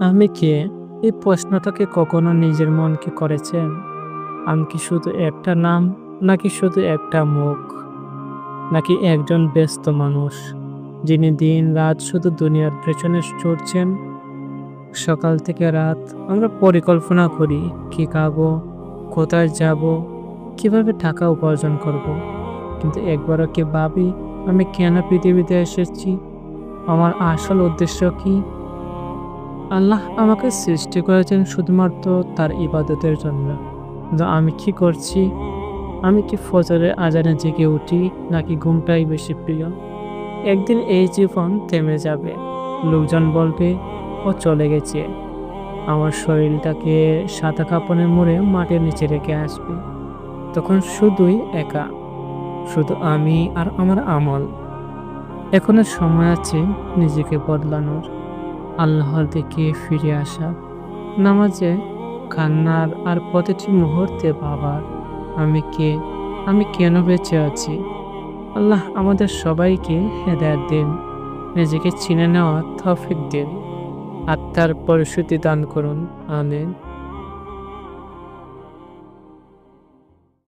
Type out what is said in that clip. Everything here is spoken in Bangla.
আমি কে এই প্রশ্নটাকে কখনো নিজের মনকে করেছেন? আমি কি শুধু একটা নাম, নাকি শুধু একটা মুখ? নাকি একজন ব্যস্ত মানুষ, যিনি দিন রাত শুধু দুনিয়ার পেছনে চড়ছেন সকাল থেকে রাত আমরা পরিকল্পনা করি, কি খাব, কোথায় যাব, কীভাবে টাকা উপার্জন করব। কিন্তু একবারও কি ভাবি, আমি কেন পৃথিবীতে এসেছি? আমার আসল উদ্দেশ্য কি? আল্লাহ আমাকে সৃষ্টি করেছেন শুধুমাত্র তার ইবাদতের জন্য। কিন্তু আমি কি করছি? আমি কি ফজরের আজানে জেগে উঠি নাকি ঘুমটাই বেশি প্রিয়? একদিন এই জীবন থেমে যাবে। লোকজন বলবে, ও চলে গেছে। আমার শরীরটাকে সাদা কাপড়ে মুড়ে মাটির নিচে রেখে আসবে। তখন শুধুই একা। শুধু আমি আর আমার আমল। এখনও সময় আছে নিজেকে বদলানোর। আল্লাহর দিকে ফিরে আসা। নামাজে, কান্নার আর প্রতিটি মুহূর্তে বাবার আমি কে, আমি কেন বেঁচে আছি? আল্লাহ আমাদের সবাইকে হেদায়ত দিন, নিজেকে চিনে নেওয়ার তফিক দিন, আত্মার পরিশুদ্ধি দান করুন, আমিন।